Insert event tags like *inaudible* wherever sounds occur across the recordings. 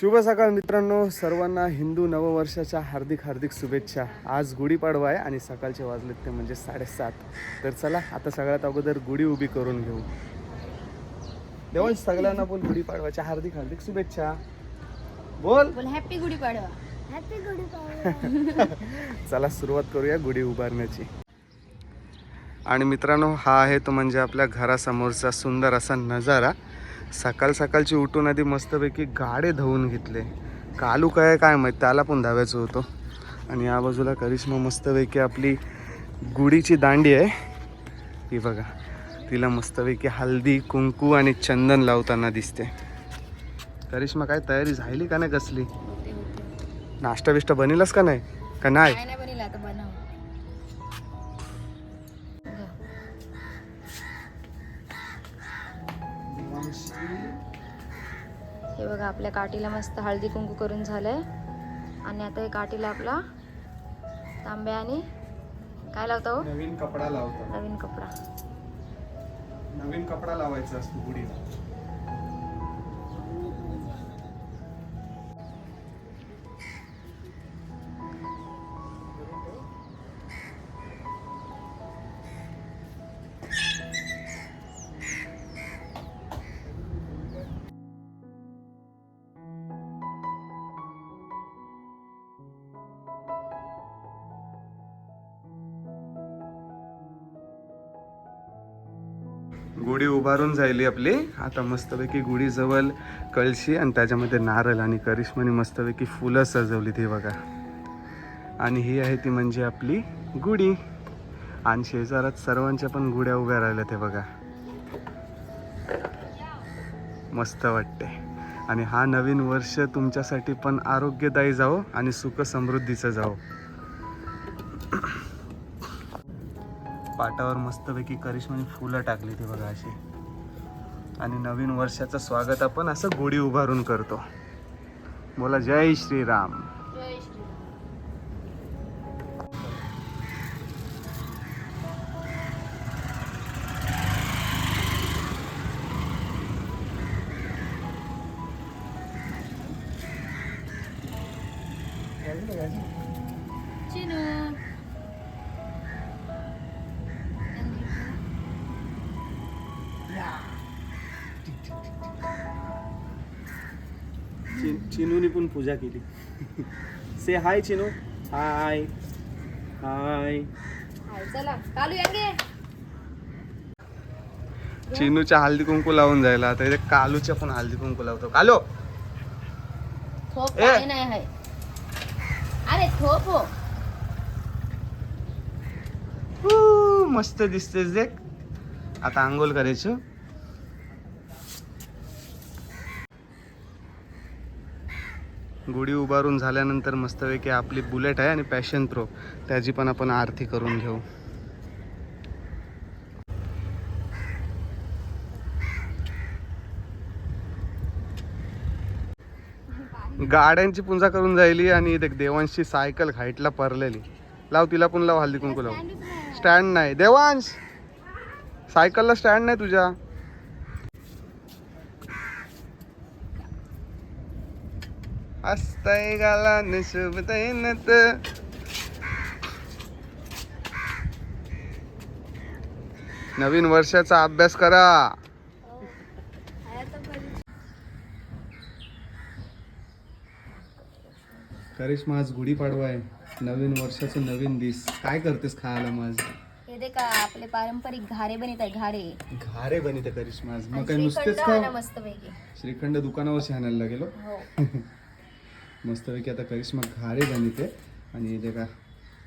शुभ सकाळ मित्रांनो. सर्वांना हिंदू नववर्षाच्या हार्दिक हार्दिक शुभेच्छा. आज गुढीपाडवा आहे आणि सकाळचे वाजलेत ते म्हणजे साडेसात. तर चला आता सगळ्यात अगोदर गुढी उभी करून घेऊ. देवण सगळ्यांना बोल गुढीपाडवाच्या हार्दिक हार्दिक शुभेच्छा. बोल. बोल हॅपी गुढीपाडवा हॅपी गुढीपाडवा *laughs* चला सुरुवात करूया गुढी उभारण्याची. आणि मित्रांनो हा आहे तो म्हणजे आपल्या घरासमोरचा सुंदर असा नजारा. सकाळ सकाळची उठून आधी मस्तपैकी गाडे धुवून घेतले. कालू काय काय माहीत त्याला पण धावायचं होतं. आणि या बाजूला करिश्मा मस्तपैकी आपली गुढीची दांडी आहे. ही बघा तिला मस्तपैकी हल्दी कुंकू आणि चंदन लावताना दिसते. करिश्मा काय तयारी झाली का नाही कसली? नाश्ता बिष्टा बनिलास का नाही? का नाही? हे बघा आपल्या काठीला मस्त हळदी कुंकू करून झालंय. आणि आता हे काठीला आपला तांब्या आणि काय लावता हो? नवीन कपडा लावतो. नवीन कपडा. नवीन कपडा लावायचा असतो गुढीला. गुढी उभारून जायली आपली. आता मस्तपैकी गुढी जवळ कळशी आणि त्याच्यामध्ये नारळ आणि करिश्माने मस्तपैकी फुलं सजवली ती बघा. आणि ही आहे ती म्हणजे आपली गुढी. आणि शेजारात सर्वांच्या पण गुढ्या उभ्या राहिल्या ते बघा. मस्त वाटते आणि हा नवीन वर्ष तुमच्यासाठी पण आरोग्यदायी जाओ आणि सुख समृद्धीचं जाओ पाटावर मस्तपैकी करिश्माने फुलं टाकली ती बघा अशी. आणि नवीन वर्षाचं स्वागत आपण असं गोडी उभारून करतो. बोला जय श्रीराम. चिनूने पण पूजा केली. से हाय चिनू. हाय हाय हाय चला. कालू यांगे. चिनूच्या हळदी कुंकू लावून जायला. आता इथे कालूच्या पण हळदी कुंकू लावतो. कालो! थोप ए. काय नाही आहे. अरे थोप हो. हू, मस्त दिसतेस देख. आता आंघोळ करायचं. गुढी उभारून झाल्यानंतर मस्तपैकी आपली बुलेट आहे आणि पॅशन प्रो त्याची पण आपण आरती करून घेऊ. गाड्यांची पूजा करून जायली आणि देख देवांशी सायकल खाईटला परलेली. लाव तिला पण लाव हल्दी कुंकू लाव. स्टँड नाही. देवांश! सायकलला स्टँड नाही तुझ्या. हसताय गाला शुभतय नत नवीन वर्षाचा अभ्यास करा. करिश्मा आज गुढीपाडवा आहे. नवीन वर्षाचं नवीन दिस. काय करतेस खायला माझ हे दे का आपले पारंपरिक घारे बनित आहे घारे. घारे बनिते करिश्मा. आज मग काय नुसतेच श्रीखंड मस्तपैकी. श्रीखंड दुकानावर आणायला गेलो? हो. *laughs* मस्तपैकी आता करिश्मा घारे बनते आणि इथे का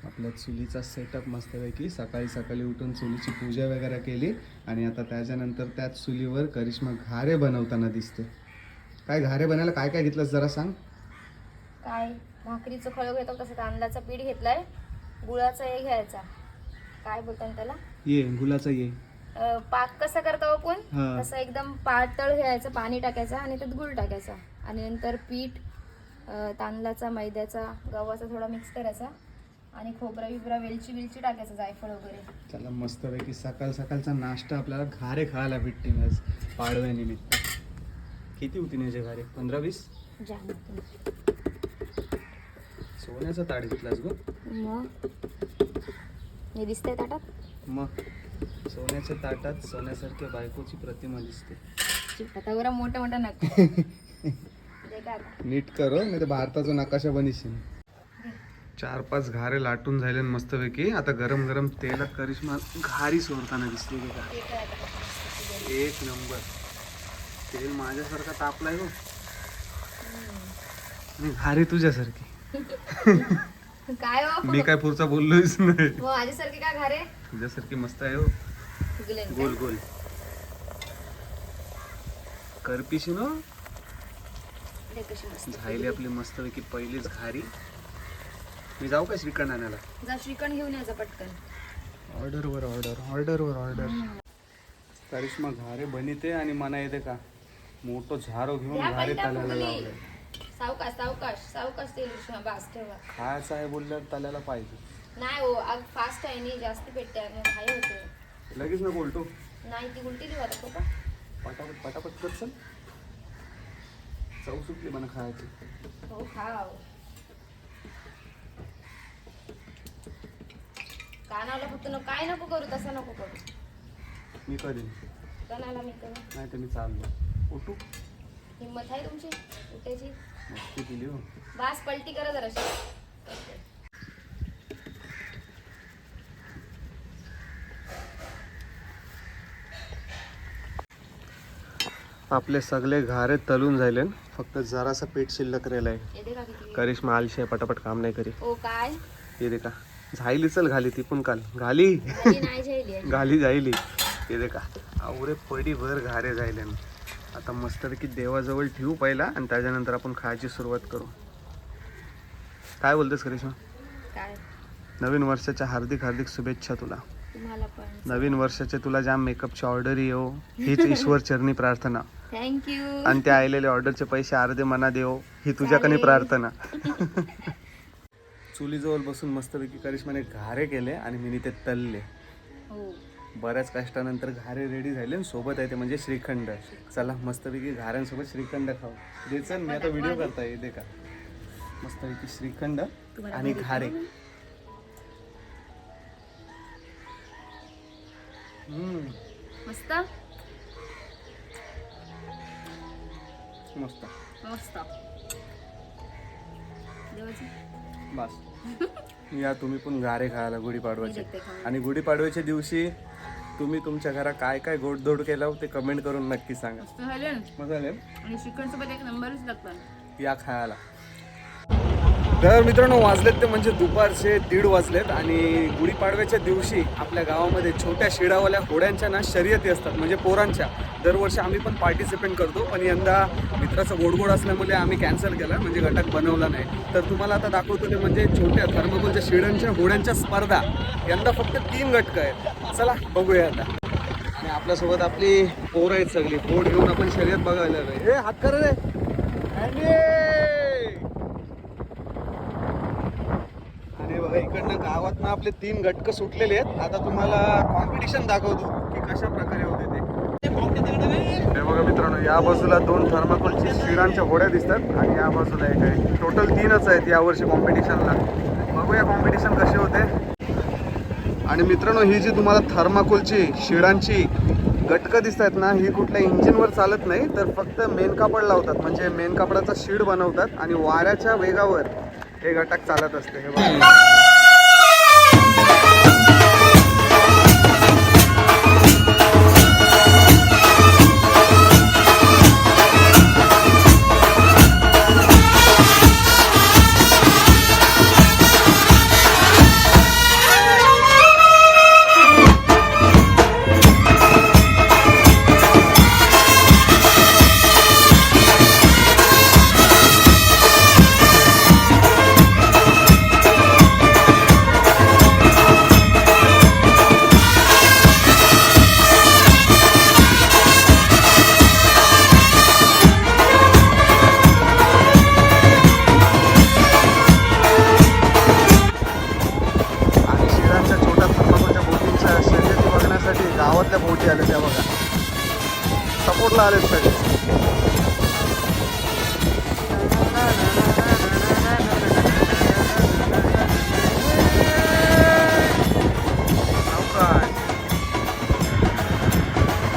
आपल्या चुलीचा सेटअप मस्तपैकी सकाळी सकाळी उठून चुलीची पूजा वगैरे केली. आणि आता त्याच्यानंतर त्याच चुलीवर करिश्मा घारे बनवताना दिसते. काय घारे बनायला काय काय घेतलंस जरा सांग. काय? भाकरीचं खळ घेतो तसं तांदळाचं पीठ घेतलंय. गुळाचा हे घ्यायचा. काय बोलतात त्याला? ये गुलाचा ये. अं, पाक कसा करतो आपण? हा. तसं एकदम पातळ घ्यायचं पाणी टाकायचं आणि त्यात गुळ टाकायचा. आणि नंतर पीठ तांदळाचा मैद्याचा गव्हाचा थोडा मिक्स करायचा आणि खोबरा बिबरा वेलची बिलची टाकायचं जायफळ वगैरे. चला मस्तपैकी सकाळ सकाळचा नाश्ता आपल्याला घारे खायला भेटते आज पाडव्यानिमित्त. किती होती याचे घारे? पंधरा वीस? सोन्याचा ताट घेतलास ग. मग? हे दिसतंय ताटात? मग? सोन्याच्या ताटात सोन्यासारख्या बायकोची प्रतिमा दिसते. आता बरं मोठं मोठं नका. *laughs* नीट कर नाही तर भारताचा नकाशा बनिशील चार पाच घारे लाटून झाले मस्तपैकी. आता गरम गरम तेलात करिश्मा घारी सोडताना दिसते की एक नंबर. तेल माझ्यासारखा तापलाय हो. आणि घारी तुझ्यासारखी. काय हो? मी काय पुढचा बोललोच नाही. हो माझ्यासारखे का घारे? तुझ्यासारखी मस्त आहे हो. गोल गोल. करपिशी ना? ते मस्त झायली आपली मस्तपैकी पहिलीच घारी. मी जाऊ का श्रीखंड आणायला? जा श्रीखंड घेऊन यायचा पटकन. ऑर्डरवर ऑर्डर ऑर्डरवर ऑर्डर करिश्मा घारे बनिते आणि मना येते का? मोठं झारो घेऊन घारे ताल्याला. लावले सावकाश सावकाश सावकाश तेल बास ठेवा. खायचं आहे बोलल्यावर ताल्याला पाहिजे. नाही हो आग फास्ट आहे नाही जास्त पेटते आणि घाई होते. लगेच नको उलटू नाही ती उलटी देऊ आता पटापट पटापट कर चल चव सुटली मला खायची. हो खाव. कानाला फक्त नको काय नको करू तसं नको करू. मी करीन. कानाला मी करू. नाही तर मी चाललो. उठू. हिंमत आहे तुमची? उठायची? मस्ती केली हो. बास पलटी करा जराशी. आपले सगळे घारे तलून जायले फक्त जरासा पेट शिल्लक राहिला आहे करिश्मा आलशी आहे पटापट काम नाही करी ओ काय? ये का झायली चल घाली ती पण काल. घाली. झेली. घाली जायली ये का आवरे पडी भर घारे जायले आता मस्तपैकी देवाजवळ ठेवू पहिला आणि त्याच्यानंतर आपण खायची सुरुवात करू. काय बोलतेस करिश्मा? नवीन वर्षाच्या हार्दिक हार्दिक शुभेच्छा तुला. नवीन वर्षाचे तुला जाम मेकअपची ऑर्डर येऊ हीच ईश्वर चरणी प्रार्थना. थँक्यू आणि त्या आलेल्या ऑर्डरचे पैसे अर्धे मना देव ही तुझ्याकडे चालेल. प्रार्थना. *laughs* चुलीजवळ बसून मस्तपैकी करिश्माने घारे केले आणि मी ते तलले. हो. बऱ्याच कष्टानंतर घारे रेडी झाले आणि सोबत आहे ते म्हणजे श्रीखंड. चला मस्तपैकी घाऱ्यांसोबत श्रीखंड खाऊ. देचन मी आता व्हिडिओ करता येते का? मस्तपैकी श्रीखंड आणि घरी. हम्म, मस्त? मस्त. मस्त. बस. *laughs* या तुम्ही पण गारे खायला खाऊन. आणि गुढीपाडव्याच्या दिवशी तुम्ही तुमच्या घरात काय काय गोडधोड केलं हो ते कमेंट करून नक्की सांगा. मस्त झाले ना? मजा आले आणि श्रीखंड सोबत एक नंबरच लागतात. या खायला. तर मित्रांनो वाजलेत ते म्हणजे दुपारचे दीड वाजलेत आणि गुढीपाडव्याच्या दिवशी आपल्या गावामध्ये छोट्या शिडावाल्या होड्यांच्या ना शर्यती असतात म्हणजे पोरांच्या. दरवर्षी आम्ही पण पार्टिसिपेट करतो पण यंदा मित्राचं गोडगोड असल्यामुळे आम्ही कॅन्सल केला म्हणजे घटक बनवला नाही. तर तुम्हाला आता दाखवतो ते म्हणजे छोट्या थर्मकोलच्या शिडांच्या होड्यांच्या स्पर्धा. यंदा फक्त तीन घटकं आहेत. चला बघूया आता. आपल्यासोबत आपली पोरं आहेत सगळी. पोर घेऊन आपण शर्यत बघायला हे हात कर रे. अरे आणि बघा इकडनं गावातनं आपले तीन घटक सुटलेले आहेत. आता तुम्हाला कॉम्पिटिशन दाखवतो की कशा प्रकारे होते ते हे बघा मित्रांनो या बाजूला दोन थर्माकोलची शिडांच्या होड्या दिसतात आणि या बाजूला एक आहे. टोटल तीनच आहेत यावर्षी कॉम्पिटिशनला बघूया कॉम्पिटिशन कसे होते. आणि मित्रांनो ही जी तुम्हाला थर्माकोलची शिडांची घटकं दिसत आहेत ना ही कुठल्या इंजिनवर चालत नाही तर फक्त मेन कापड लावतात. म्हणजे मेन कापडाचा शीड बनवतात आणि वाऱ्याच्या वेगावर हे घटक चालत असते. हे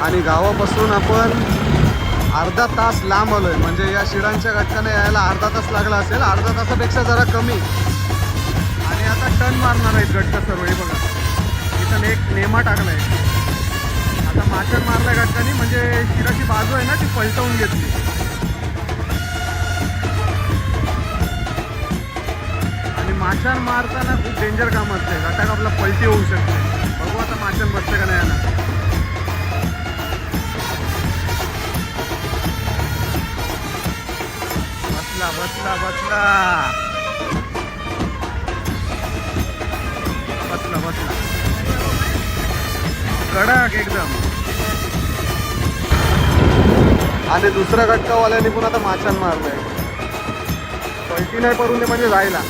आणि गावापासून आपण अर्धा तास लांब आलो आहे म्हणजे या शिडांच्या घटकाने यायला अर्धा तास लागला असेल. अर्धा तासापेक्षा जरा कमी. आणि आता टन मारणार आहेत घटका सर्व. हे बघा. इथं एक नेमा टाकलाय. आता माचर मारल्या घटकाने म्हणजे शिडाची बाजू आहे ना ती पलटवून घेतली. आणि माशान मारताना खूप डेंजर काम असते घटक आपला पलटी होऊ शकते. बसला बसला. बसला कडक एकदम. आणि दुसऱ्या घटकावाल्याने पण आता माशान मारलंय. पलटी नाही पडून ते म्हणजे जायला.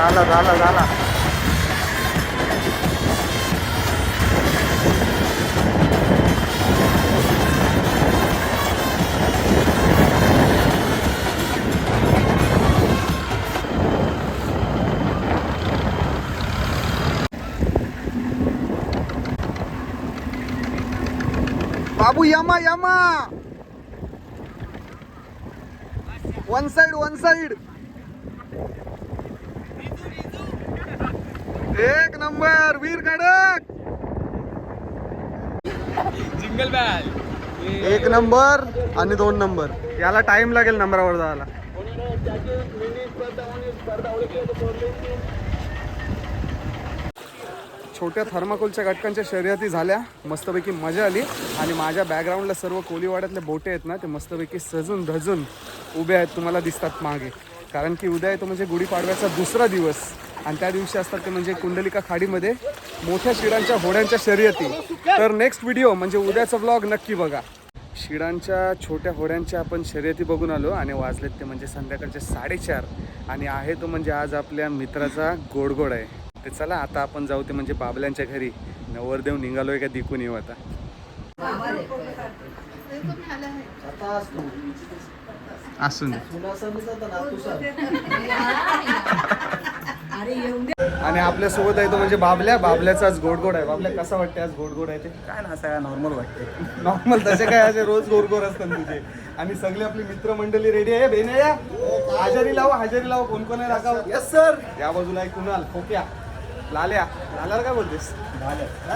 झाला झाला झाला बाबू यमा यमा वन साइड वन साइड एक नंबर वीर कडक जिंगल बॅल. एक नंबर आणि दोन नंबर. याला टाइम लागेल नंबरावर जायला. छोट्या थर्माकोलच्या घटकांच्या शर्यती झाल्या. मस्तपैकी मजा आली. आणि माझ्या बॅकग्राऊंडला सर्व कोलीवाड्यातले बोटे आहेत ना ते मस्तपैकी सजून धजून उभे आहेत तुम्हाला दिसतात मागे. कारण की उद्या येतो म्हणजे गुढीपाडव्याचा दुसरा दिवस. आणि त्या दिवशी असतात ते म्हणजे कुंडलिका खाडीमध्ये मोठ्या शिडांच्या होड्यांच्या शर्यती. तर नेक्स्ट व्हिडिओ म्हणजे उद्याचा व्लॉग नक्की बघा. शिडांच्या छोट्या होड्यांच्या आपण शर्यती बघून आलो आणि वाजलेत ते म्हणजे संध्याकाळचे साडेचार. आणि आहे तो म्हणजे आज आपल्या मित्राचा गोडगोड आहे. ते चला आता आपण जाऊ ते म्हणजे बाबल्यांच्या घरी. नवरदेव निघालोय का दिकून येऊ आता? असून. *laughs* आणि आपल्यासोबत आहे तो म्हणजे बाबल्या. बाबल्याचा आज गोडगोड आहे. बाबल्या कसा वाटते आज गोडगोड आहे ते? काय ना सगळ्या नॉर्मल वाटते. नॉर्मल तसे काय असे रोज गोडगोड असतात तुझे. आणि सगळी आपली मित्रमंडळी रेडी आहे? बेने या हजेरी लावा हजेरी लावा. कोण कोण आहे राखाव यस सर या बाजूला एक कुणाल? खोक्या. लाल्या लाल्याला काय बोलतेस?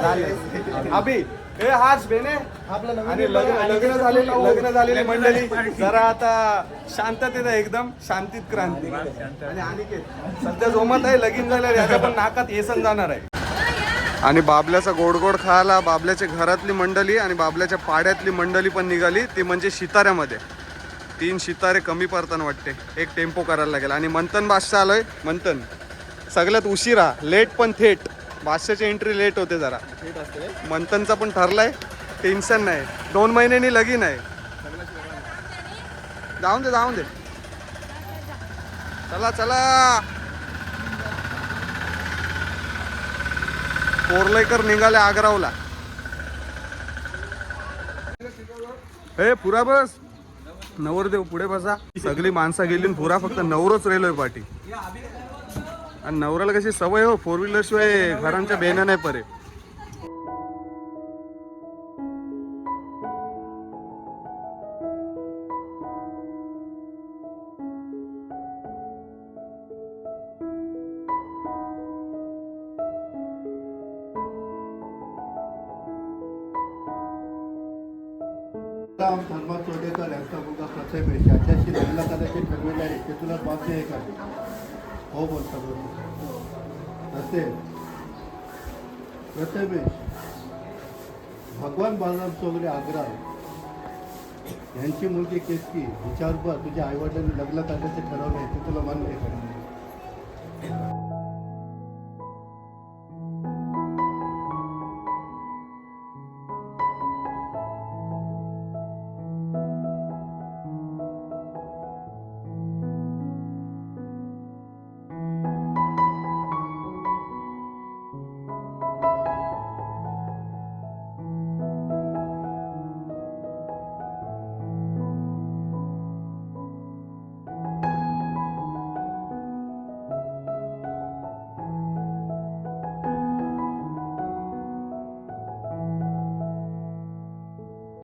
लाल्या. अभि ए हाच बेने. आणि लग्न लग्न झालेली लग्न झालेली मंडळी जरा आता शांततेत आहे एकदम. शांतीत क्रांती. आणि अनिकेत. सध्या जोमत आहे लगीन झालं याच्या पण नाकात येसन जाणार आहे. आणि बाबल्याचा गोडगोड खायला बाबल्याच्या घरातली मंडळी आणि बाबल्याच्या पाड्यातली मंडळी पण निघाली. ती म्हणजे शिताऱ्यामध्ये. तीन शितारे कमी पडताना वाटते. एक टेम्पो करायला लागेल. आणि मंथन बादशाह आलोय. मंथन. सगळ्यात उशिरा लेट पण थेट. बादशाची एंट्री लेट होते जरा. मंथनचा पण ठरलाय. टेन्शन नाही. दोन महिन्यांनी लगीन आहे. जाऊन दे जाऊन दे. चला चला. कोरलेकर निघाले आग्रावला. हे पुरा बस. नवरदेव पुढे बसा. सगळी माणसं गेली पुरा फक्त नवरच रेलोय पाठी. आणि नवऱ्याला कशी सवय हो फोर व्हीलर शिवाय घरांच्या बेना नाही परे. राम धर्मा चोडेकर यांचा मुलगा प्रथमेश याच्याशी लग्न करायचे ठरविले आहे ते तुला मान्य आहे. का हो बोलता बरोबर तसे प्रथमेश भगवान बालराम चौगरे आग्रा. यांची मुलगी केसकी हिच्यावर तुझ्या आईवडिलांनी लग्न करण्याचे ठरवले ते तुला मान्य आहे